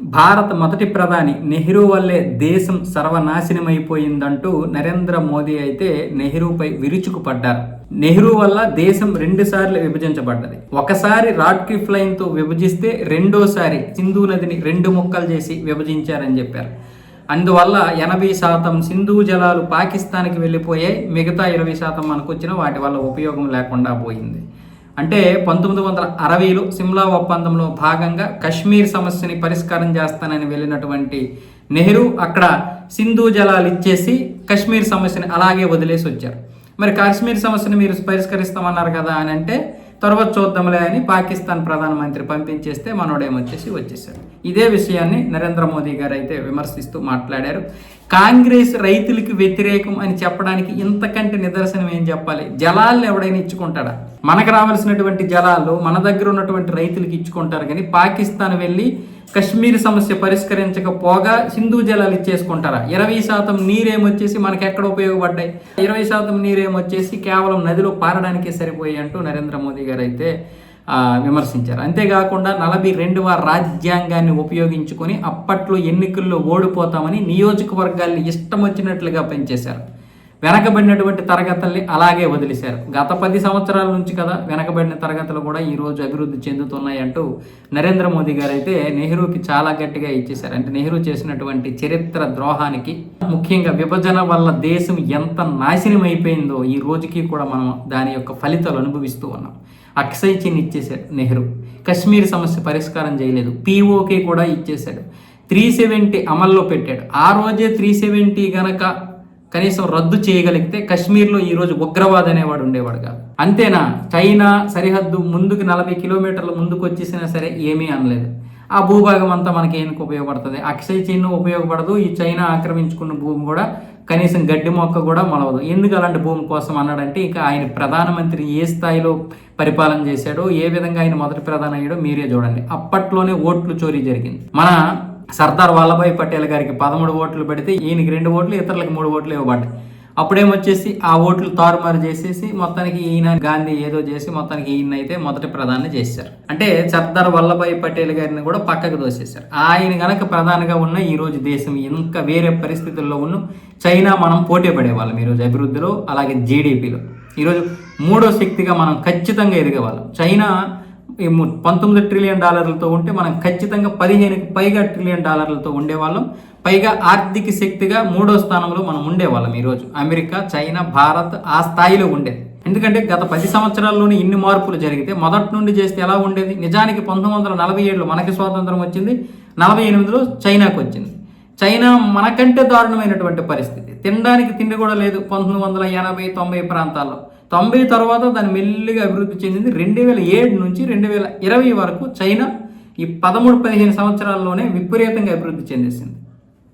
భారత మొదటి ప్రధాని నెహ్రూ వల్లే దేశం సర్వనాశనమైపోయిందంటూ నరేంద్ర మోదీ అయితే నెహ్రూపై విరుచుకుపడ్డారు. నెహ్రూ వల్ల దేశం రెండుసార్లు విభజించబడ్డది. ఒకసారి రాడ్క్లిఫ్ లైన్తో విభజిస్తే రెండోసారి సింధు నదిని రెండు ముక్కలు చేసి విభజించారని చెప్పారు. అందువల్ల ఎనభై శాతం సింధు జలాలు పాకిస్తాన్కి వెళ్ళిపోయాయి. మిగతా ఇరవై శాతం మనకు వచ్చిన వాటి వల్ల ఉపయోగం లేకుండా పోయింది. అంటే పంతొమ్మిది వందల అరవైలో సిమ్లా ఒప్పందంలో భాగంగా కశ్మీర్ సమస్యని పరిష్కారం చేస్తానని వెళ్ళినటువంటి నెహ్రూ అక్కడ సింధు జలాలు ఇచ్చేసి కశ్మీర్ సమస్యని అలాగే వదిలేసి వచ్చారు. మరి కాశ్మీర్ సమస్యను మీరు పరిష్కరిస్తామన్నారు కదా అని అంటే తర్వాత చూద్దాంలే అని పాకిస్తాన్ ప్రధానమంత్రి పంపించేస్తే మనోడేమొచ్చేసి వచ్చేసారు ఇదే విషయాన్ని నరేంద్ర మోదీ గారు అయితే విమర్శిస్తూ మాట్లాడారు. కాంగ్రెస్ రైతులకి వ్యతిరేకం అని చెప్పడానికి ఇంతకంటే నిదర్శనం ఏం చెప్పాలి? జలాలను ఎవడైనా ఇచ్చుకుంటాడా? మనకు రావాల్సినటువంటి జలాలు మన దగ్గర ఉన్నటువంటి రైతులకు ఇచ్చుకుంటారు. కానీ పాకిస్తాన్ వెళ్ళి కశ్మీర్ సమస్య పరిష్కరించకపోగా సింధు జలాలు ఇచ్చేసుకుంటారా? ఇరవై శాతం నీరేమొచ్చేసి మనకి ఎక్కడ ఉపయోగపడ్డాయి? ఇరవై శాతం నీరేమొచ్చేసి కేవలం నదిలో పారడానికే సరిపోయి అంటూ నరేంద్ర మోదీ గారు అయితే విమర్శించారు. అంతేకాకుండా నలభై రెండవ రాజ్యాంగాన్ని ఉపయోగించుకొని అప్పట్లో ఎన్నికల్లో ఓడిపోతామని నియోజకవర్గాల్ని ఇష్టం వచ్చినట్లుగా పెంచేశారు. వెనకబడినటువంటి తరగతుల్ని అలాగే వదిలేశారు. గత పది సంవత్సరాల నుంచి కదా వెనకబడిన తరగతులు కూడా ఈ రోజు అభివృద్ధి చెందుతున్నాయి అంటూ నరేంద్ర మోదీ గారు అయితే నెహ్రూకి చాలా గట్టిగా ఇచ్చేశారు. అంటే నెహ్రూ చేసినటువంటి చరిత్ర ద్రోహానికి ముఖ్యంగా విభజన వల్ల దేశం ఎంత నాశనం అయిపోయిందో ఈ రోజుకి కూడా మనం దాని యొక్క ఫలితాలు అనుభవిస్తూ ఉన్నాం. అక్షయ్ చిన్ ఇచ్చేశాడు నెహ్రూ. కశ్మీర్ సమస్య పరిష్కారం చేయలేదు. పీఓకే కూడా ఇచ్చేశాడు. త్రీ సెవెంటీ అమల్లో పెట్టాడు. ఆ రోజే త్రీ సెవెంటీ గనక కనీసం రద్దు చేయగలిగితే కశ్మీర్లో ఈరోజు ఉగ్రవాద్ అనేవాడు ఉండేవాడు కాదు. అంతేనా? చైనా సరిహద్దు ముందుకు నలభై కిలోమీటర్ల ముందుకు వచ్చేసినా సరే ఏమీ అనలేదు. ఆ భూభాగం అంతా మనకి ఏనుకు ఉపయోగపడుతుంది. అక్షయ చిహ్నం ఉపయోగపడదు. ఈ చైనా ఆక్రమించుకున్న భూమి కూడా కనీసం గడ్డి మొక్క కూడా మొలవదు. ఎందుకు అలాంటి భూమి కోసం అన్నాడంటే ఇంకా ఆయన ప్రధానమంత్రి ఏ స్థాయిలో పరిపాలన చేశాడో ఏ విధంగా ఆయన మొదటి ప్రధాని అయ్యాడో మీరే చూడండి. అప్పట్లోనే ఓట్లు చోరీ జరిగింది. మన సర్దార్ వల్లభాయ్ పటేల్ గారికి పదమూడు ఓట్లు పెడితే ఈయనకి రెండు ఓట్లు ఇతరులకు మూడు ఓట్లు ఇవ్వబడ్డాయి. అప్పుడేమొచ్చేసి ఆ ఓట్లు తారుమారు చేసేసి మొత్తానికి ఈయన గాంధీ ఏదో చేసి మొత్తానికి ఈయన అయితే మొదటి ప్రధాని చేశారు. అంటే సర్దార్ వల్లభాయ్ పటేల్ గారిని కూడా పక్కకు దోసేశారు ఆయన గనక ప్రధానిగా ఉన్న ఈరోజు దేశం ఇంకా వేరే పరిస్థితుల్లో ఉన్న చైనా మనం పోటీ పడేవాళ్ళం ఈరోజు అభివృద్ధిలో అలాగే జీడిపిలో ఈరోజు మూడో శక్తిగా మనం ఖచ్చితంగా ఎదిగేవాళ్ళం. చైనా పంతొమ్మిది ట్రిలియన్ డాలర్లతో ఉంటే మనం ఖచ్చితంగా పదిహేనుకి పైగా ట్రిలియన్ డాలర్లతో ఉండేవాళ్ళం. పైగా ఆర్థిక శక్తిగా మూడో స్థానంలో మనం ఉండేవాళ్ళం ఈరోజు. అమెరికా చైనా భారత్ ఆ స్థాయిలో ఉండేది. ఎందుకంటే గత పది సంవత్సరాల్లోనే ఇన్ని మార్పులు జరిగితే మొదటి నుండి చేస్తే ఎలా ఉండేది? నిజానికి పంతొమ్మిది వందల నలభై ఏడులో మనకి స్వాతంత్రం వచ్చింది నలభై ఎనిమిదిలో చైనాకు వచ్చింది. చైనా మనకంటే దారుణమైనటువంటి పరిస్థితి. తినడానికి తిండి కూడా లేదు పంతొమ్మిది వందల ఎనభై తొంభై ప్రాంతాల్లో. తొంభై తర్వాత దాన్ని మెల్లిగా అభివృద్ధి చెందింది రెండు వేల ఏడు నుంచి రెండు వేల ఇరవై వరకు చైనా ఈ పదమూడు పదిహేను సంవత్సరాల్లోనే విపరీతంగా అభివృద్ధి చెందేసింది.